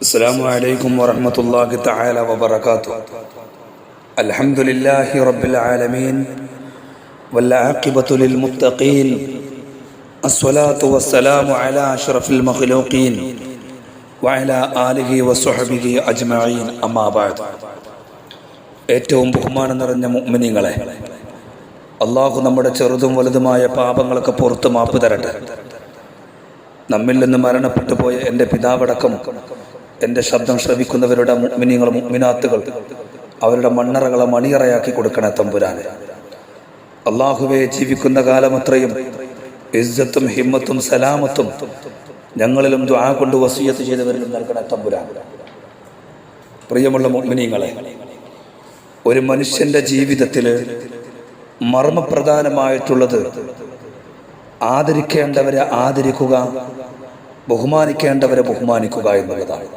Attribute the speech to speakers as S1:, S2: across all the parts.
S1: السلام عليكم ورحمة الله تعالى وبركاته الحمد لله رب العالمين والعاقبة للمتقين الصلاة والسلام على أشرف المخلوقين وعلى آله وصحبه أجمعين أما بعد ഏറ്റവും ബഹുമാനം നിറഞ്ഞ മുഅ്മിനീങ്ങളെ അള്ളാഹു നമ്മുടെ ചെറുതും വലുതുമായ പാപങ്ങളൊക്കെ പുറത്ത് മാപ്പ് തരട്ടെ നമ്മിൽ നിന്ന് മരണപ്പെട്ടു പോയ എൻ്റെ പിതാവടക്കം എന്റെ ശബ്ദം ശ്രവിക്കുന്നവരുടെ മിനിങ്ങളും മിനാത്തുകൾ അവരുടെ മണ്ണറകളെ മണിയറയാക്കി കൊടുക്കണേ തമ്പുരാന്. അള്ളാഹുവെ ജീവിക്കുന്ന കാലമത്രയും ഇസ്സത്തും ഹിമ്മത്തും സലാമത്തും ഞങ്ങളിലും ദ്വാ കൊണ്ട് വസീയത്ത് ചെയ്തവരിലും നൽകണേ തമ്പുരാൻ പ്രിയമുള്ള മിനിങ്ങളെ ഒരു മനുഷ്യന്റെ ജീവിതത്തിൽ മർമ്മപ്രധാനമായിട്ടുള്ളത് ആദരിക്കേണ്ടവരെ ആദരിക്കുക ബഹുമാനിക്കേണ്ടവരെ ബഹുമാനിക്കുക എന്നുള്ളതാണ്.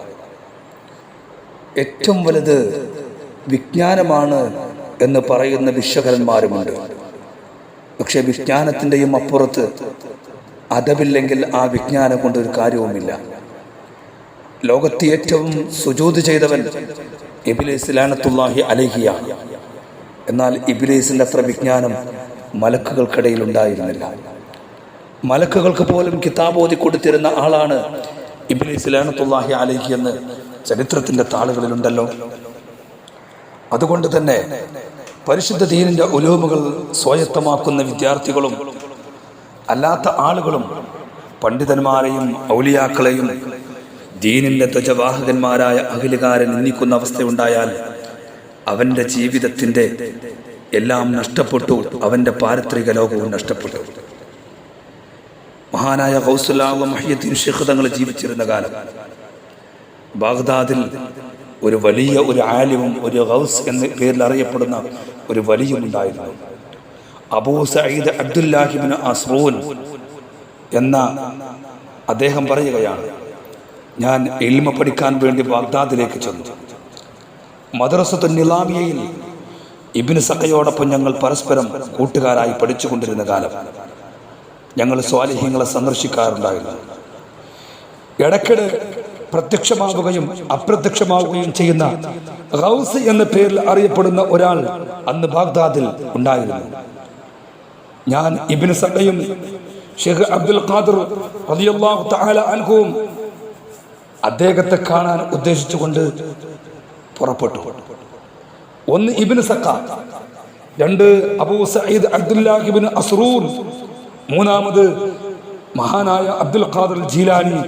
S1: ഏറ്റവും വലുത് വിജ്ഞാനമാണ് എന്ന് പറയുന്ന വിശ്വകരന്മാരുമുണ്ട്. പക്ഷെ വിജ്ഞാനത്തിന്റെയും അപ്പുറത്ത് അതവില്ലെങ്കിൽ ആ വിജ്ഞാനം കൊണ്ടൊരു കാര്യവുമില്ല. ലോകത്ത് ഏറ്റവും സുജൂത് ചെയ്തവൻ ഇബിലേസ് ലാനത്തുല്ലാഹി അലഹിയ. എന്നാൽ ഇബിലേസിന്റെ അത്ര വിജ്ഞാനം മലക്കുകൾക്കിടയിൽ ഉണ്ടായിരുന്നില്ല. മലക്കുകൾക്ക് പോലും കിതാബ് ഓതി കൊടുത്തിരുന്ന ആളാണ് ഇബിലേസ് ലാനത്തുല്ലാഹി അലഹി എന്ന് ചരിത്രത്തിന്റെ താളുകളിലുണ്ടല്ലോ. അതുകൊണ്ട് തന്നെ പരിശുദ്ധ ദീനിന്റെ ഉലൂമുകൾ സ്വായത്തമാക്കുന്ന വിദ്യാർത്ഥികളും അല്ലാത്ത ആളുകളും പണ്ഡിതന്മാരെയും ഔലിയാക്കളെയും ദീനിന്റെ ധ്വജവാഹകന്മാരായ അഖിലുകാരെ നിന്ദിക്കുന്ന അവസ്ഥയുണ്ടായാൽ അവന്റെ ജീവിതത്തിന്റെ എല്ലാം നഷ്ടപ്പെട്ടു അവന്റെ പാരത്രിക ലോകവും നഷ്ടപ്പെട്ടു. മഹാനായ ഹൗസുല്ലാഹ മഹിയദ്ദീൻ ഷെഖ് തങ്ങൾ ജീവിച്ചിരുന്ന കാലം ബാഗ്ദാദിൽ ഒരു വലിയ ഒരു ആലിമും ഒരു ഹൗസ് എന്ന പേരിൽ അറിയപ്പെടുന്ന ഒരു വലിയും ഉണ്ടായിരുന്നു. അബൂ സയ്യിദ് അബ്ദുല്ലാഹിബിൻ അസ്റൂൻ എന്ന അദ്ദേഹം പറയുകയാണ് ഞാൻ എൽമ പഠിക്കാൻ വേണ്ടി ബാഗ്ദാദിലേക്ക് ചെന്നു. മദ്രസത്തു നിലാമിയയിൽ ഇബിന് സഖയോടൊപ്പം ഞങ്ങൾ പരസ്പരം കൂട്ടുകാരായി പഠിച്ചുകൊണ്ടിരുന്ന കാലം ഞങ്ങൾ സ്വാലിഹ്യങ്ങളെ സന്ദർശിക്കാറുണ്ടായിരുന്നു. ഇടയ്ക്കിടെ പ്രത്യക്ഷമാവുകയും അപ്രത്യക്ഷമാവുകയും ചെയ്യുന്ന റൗസ് എന്ന പേരിൽ അറിയപ്പെടുന്ന ഒരാൾ അന്ന് ബാഗ്ദാദിൽ ഉണ്ടായിരുന്നു. ഞാൻ ഇബിന് സഖയും ഷെയ്ഖ് അബ്ദുൽ ഖാദർ റളിയല്ലാഹു തആല അദ്ദേഹത്തെ കാണാൻ ഉദ്ദേശിച്ചുകൊണ്ട് പുറപ്പെട്ടു. ഒന്ന് ഇബിൻ സക്ക രണ്ട് അബൂ സയ്യിദ് അബ്ദുല്ലാഹിബിൻ അസ്റൂർ മൂന്നാമത് മഹാനായ അബ്ദുൽ ഖാദർ ജീലാനി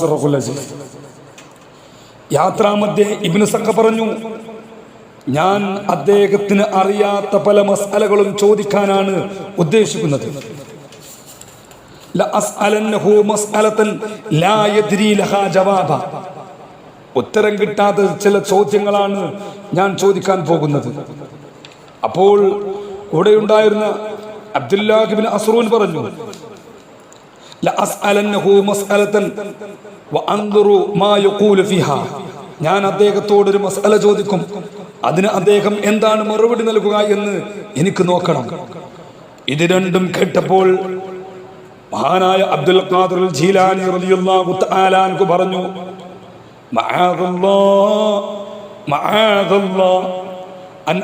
S1: സറഫുൽ യാത്രാമധ്യേ ഇബിന് സക്ക പറഞ്ഞു ഞാൻ അദ്ദേഹത്തിന് അറിയാത്ത പല മസാലകളും ചോദിക്കാനാണ് ഉദ്ദേശിക്കുന്നത്. ഉത്തരം കിട്ടാത്ത ചില ചോദ്യങ്ങളാണ് ഞാൻ ചോദിക്കാൻ പോകുന്നത്. അപ്പോൾ കൂടെയുണ്ടായിരുന്ന അബ്ദുല്ലാഹിബിൻ അസ്റൂൻ പറഞ്ഞു ഞാൻ അദ്ദേഹത്തോട് ഒരു മസ്അല ചോദിക്കും. അതിന് അദ്ദേഹം എന്താണ് മറുപടി നൽകുക എന്ന് എനിക്ക് നോക്കണം. ഇത് രണ്ടും കേട്ടപ്പോൾ മഹാനായ അബ്ദുൽ ഖാദർ ജീലാനി റളിയല്ലാഹു പറഞ്ഞു മഅദല്ലാഹ് അൻ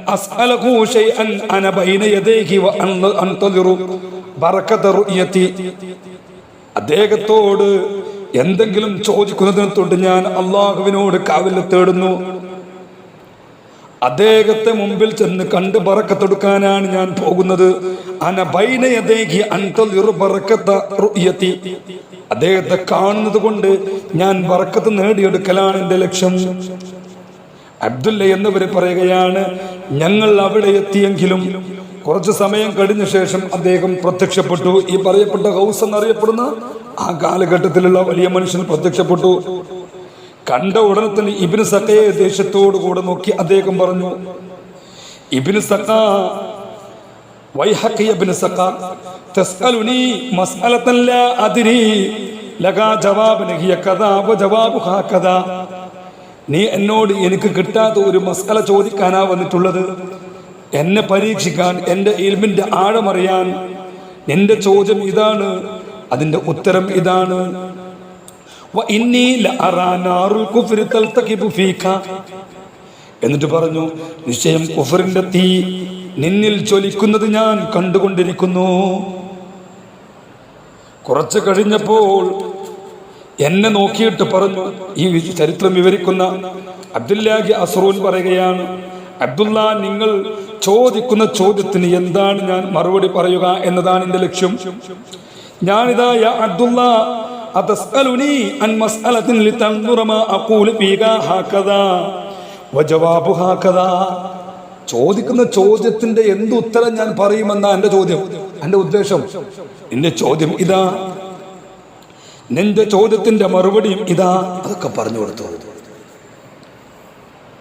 S1: അദ്ദേഹത്തോട് എന്തെങ്കിലും ചോദിക്കുന്നതിനെ തൊട്ട് ഞാൻ അള്ളാഹുവിനോട് കാവൽ തേടുന്നു. അദ്ദേഹത്തെ മുമ്പിൽ ചെന്ന് കണ്ട് പറക്കത്തെടുക്കാനാണ് ഞാൻ പോകുന്നത്. അദ്ദേഹത്തെ കാണുന്നത് കൊണ്ട് ഞാൻ വറക്കത്ത് നേടിയെടുക്കലാണ് എന്റെ ലക്ഷ്യം. അബ്ദുല്ല എന്നിവര് പറയുകയാണ് ഞങ്ങൾ അവിടെ എത്തിയെങ്കിലും കുറച്ച് സമയം കഴിഞ്ഞ ശേഷം അദ്ദേഹം പ്രത്യക്ഷപ്പെട്ടു. ഈ പറയപ്പെട്ട ഹൗസ് എന്നറിയപ്പെടുന്ന ആ കാലഘട്ടത്തിലുള്ള വലിയ മനുഷ്യൻ പ്രത്യക്ഷപ്പെട്ടു. കണ്ട ഉടനെ തന്നെ ഇബിന് സക്കയെ ദേഷ്യത്തോടു കൂടെ നോക്കി അദ്ദേഹം പറഞ്ഞു ഇബിന് സക്ക വൈഹഖി ഇബ്നു സക്ക തസ്അലുനി മസ്അലതൻ ലാ ലകാ ജവാബ് നഹിയ കദാ വ ജവാബുഹാ കദാ. നീ എന്നോട് എനിക്ക് കിട്ടാത്ത ഒരു മസ്അല ചോദിക്കാനാ വന്നിട്ടുള്ളത്. എന്നെ പരീക്ഷിക്കാൻ എന്റെ ഇൽമിന്റെ ആഴമറിയാൻ. എന്റെ ചോദ്യം ഇതാണ് അതിന്റെ ഉത്തരം ഇതാണ്. എന്നിട്ട് പറഞ്ഞു നിശ്ചയം കുഫറിന്റെ തീ നിന്നിൽ ചൊലിക്കുന്നത് ഞാൻ കണ്ടുകൊണ്ടിരിക്കുന്നു. കുറച്ച് കഴിഞ്ഞപ്പോൾ എന്നെ നോക്കിയിട്ട് പറഞ്ഞു ഈ ചരിത്രം വിവരിക്കുന്ന അബ്ദുല്ലാഹി അസ്രൂൻ പറയുകയാണ് അബ്ദുള്ള നിങ്ങൾ ചോദിക്കുന്ന ചോദ്യത്തിന് എന്താണ് ഞാൻ മറുപടി പറയുക എന്നതാണ് എന്റെ ലക്ഷ്യം. ഞാനിതാ വജവാബു ഹാകദാ ചോദിക്കുന്ന ചോദ്യത്തിന്റെ എന്ത് ഉത്തരം ഞാൻ പറയുമെന്നാ എന്റെ ചോദ്യം. എന്റെ ഉദ്ദേശം എന്റെ ചോദ്യം ഇതാ. നിന്റെ ചോദ്യത്തിന്റെ മറുപടിയും ഇതാ. അതൊക്കെ പറഞ്ഞു കൊടുത്തു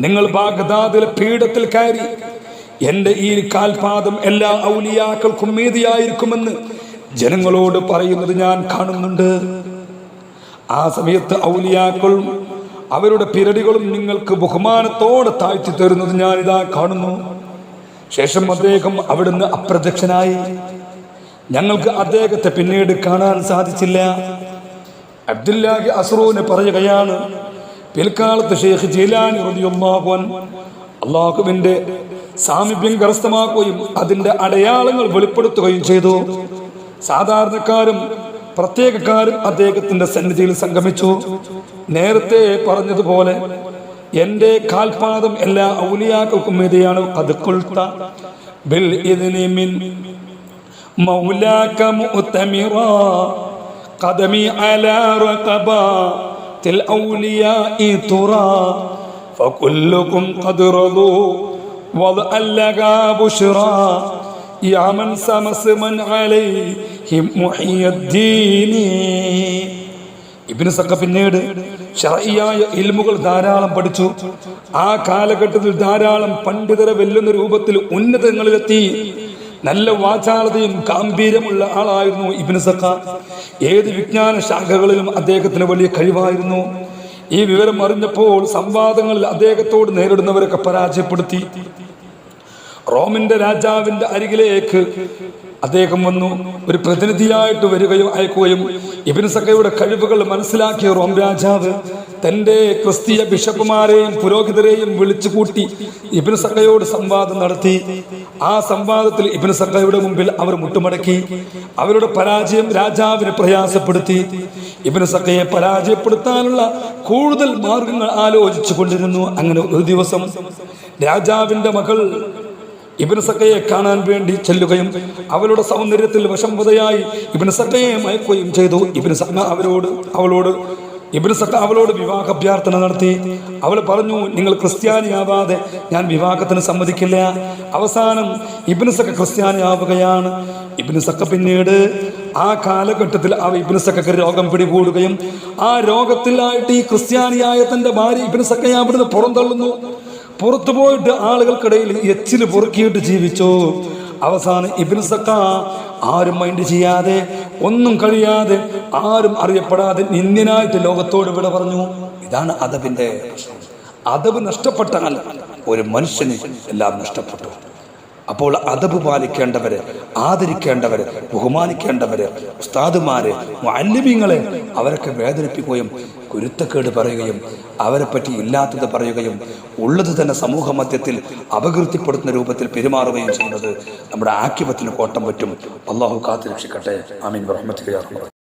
S1: നിങ്ങൾ ബാഗ്ദാദിലെ പീഠത്തിൽ കയറി. എന്റെ ഈ കാൽപാദം എല്ലാ ഔലിയാക്കൾക്കും മീതിയായിരിക്കുമെന്ന് ജനങ്ങളോട് പറയുന്നത് ഞാൻ കാണുന്നുണ്ട്. ആ സമയത്ത് ഔലിയാക്കളും അവരുടെ പിരടികളും നിങ്ങൾക്ക് ബഹുമാനത്തോടെ താഴ്ത്തി തരുന്നത് ഞാൻ ഞാനിതാ കാണുന്നു. ശേഷം അദ്ദേഹം അവിടുന്ന് അപ്രത്യക്ഷനായി. ഞങ്ങൾക്ക് അദ്ദേഹത്തെ പിന്നീട് കാണാൻ സാധിച്ചില്ല. അബ്ദുല്ലാഹി അസ്റൂന് പറയുകയാണ് പിൽക്കാലത്ത് ഷെയ്ഖ് ജീലാനി റളിയല്ലാഹു അൻഹു അള്ളാഹുവിന്റെ സാമീപ്യം കരസ്ഥമാക്കുകയും അതിന്റെ അടയാളങ്ങൾ വെളിപ്പെടുത്തുകയും ചെയ്തു സാധാരണക്കാരും പ്രത്യേകക്കാരും അദ്ദേഹത്തിന്റെ സന്നിധിയിൽ സംഗമിച്ചു നേരത്തെ പറഞ്ഞതുപോലെ എന്റെ കാൽപാദം എല്ലാ ഔലിയാക്കൾക്കും മീതെയാണ് അത് കൊൾത്ത ബിൽ ഇതിനി മിൻ مولاك مؤتمرا قدمي على رقبات الأولياء ترى فكلكم قد رضوا وضعا لها بشرى يا من سمسما عليهم محي الدين ഇബിന് സക്ക പിന്നീട് ഷറയ്യായ ഇൽമുകൾ ധാരാളം പഠിച്ചു ആ കാലഘട്ടത്തിൽ ധാരാളം പണ്ഡിതരെ വെല്ലുന്ന രൂപത്തിൽ ഉന്നതങ്ങളിലെത്തി നല്ല വാചാളതയും ഗാംഭീര്യമുള്ള ആളായിരുന്നു ഇബിന് സക്ക. ഏത് വിജ്ഞാന ശാഖകളിലും അദ്ദേഹത്തിന് വലിയ കഴിവായിരുന്നു. ഈ വിവരം അറിഞ്ഞപ്പോൾ സംവാദങ്ങളിൽ അദ്ദേഹത്തോട് നേരിടുന്നവരൊക്കെ പരാജയപ്പെടുത്തി. റോമിന്റെ രാജാവിന്റെ അരികിലേക്ക് അദ്ദേഹം വന്നു. ഒരു പ്രതിനിധിയായിട്ട് വരികയും അയക്കുകയും ഇബിൻ സക്കയുടെ കഴിവുകൾ മനസ്സിലാക്കിയ റോം രാജാവ് തന്റെ ക്രിസ്തീയ ബിഷപ്പുമാരെയും പുരോഹിതരെയും വിളിച്ചു കൂട്ടി ഇബിൻ സംവാദം നടത്തി. ആ സംവാദത്തിൽ ഇബിൻ സക്കയുടെ മുമ്പിൽ അവർ മുട്ടുമടക്കി. അവരുടെ പരാജയം രാജാവിനെ പ്രയാസപ്പെടുത്തി. ഇബിൻ സക്കയെ പരാജയപ്പെടുത്താനുള്ള കൂടുതൽ മാർഗങ്ങൾ ആലോചിച്ചു കൊണ്ടിരുന്നു. അങ്ങനെ ഒരു ദിവസം രാജാവിന്റെ മകൾ ഇബിന് സക്കയെ കാണാൻ വേണ്ടി ചെല്ലുകയും അവളുടെ സൗന്ദര്യത്തിൽ വശംവതയായി ഇബിന് സക്കയെ മയക്കുകയും ചെയ്തു. ഇബിന് സക്ക അവരോട് അവളോട് ഇബിന് സക്ക അവളോട് വിവാഹാഭ്യർത്ഥന നടത്തി. അവൾ പറഞ്ഞു നിങ്ങൾ ക്രിസ്ത്യാനിയാവാതെ ഞാൻ വിവാഹത്തിന് സമ്മതിക്കില്ല. അവസാനം ഇബിന് സക്ക ക്രിസ്ത്യാനിയാവുകയാണ്. ഇബിന് സക്ക പിന്നീട് ആ കാലഘട്ടത്തിൽ ആ ഇബിന് സക്കക്ക് രോഗം പിടികൂടുകയും ആ രോഗത്തിലായിട്ട് ഈ ക്രിസ്ത്യാനിയായ തന്റെ ഭാര്യ ഇബിന് സക്കയെ അവിടുന്ന് പുറന്തള്ളുന്നു. പുറത്തു പോയിട്ട് ആളുകൾക്കിടയിൽ എച്ചിൽ പൊറുക്കിയിട്ട് ജീവിച്ചു. അവസാനം ഇബിൻ സക്ക ആരും മൈൻഡ് ചെയ്യാതെ ഒന്നും കഴിയാതെ ആരും അറിയപ്പെടാതെ നിന്ദ്യനായിട്ട് ലോകത്തോട് വിട പറഞ്ഞു. ഇതാണ് അതബിന്റെ പ്രശ്നം. അതബ് നഷ്ടപ്പെട്ടാൽ ഒരു മനുഷ്യന് എല്ലാം നഷ്ടപ്പെട്ടു. അപ്പോൾ അതബ് പാലിക്കേണ്ടവര് ആദരിക്കേണ്ടവര് ബഹുമാനിക്കേണ്ടവര് ഉസ്താദുമാര് മാലിന്യങ്ങളെ അവരൊക്കെ വേദനിപ്പിക്കുകയും കുരുത്തക്കേട് പറയുകയും അവരെ പറ്റി ഇല്ലാത്തത് പറയുകയും ഉള്ളത് തന്നെ സമൂഹ മധ്യത്തിൽ അപകീർത്തിപ്പെടുത്തുന്ന രൂപത്തിൽ പെരുമാറുകയും ചെയ്യുന്നത് നമ്മുടെ ആക്യപത്തിന് കോട്ടം പറ്റും. അള്ളാഹു കാത്തു രക്ഷിക്കട്ടെ ആമീൻ റഹ്മത്ത്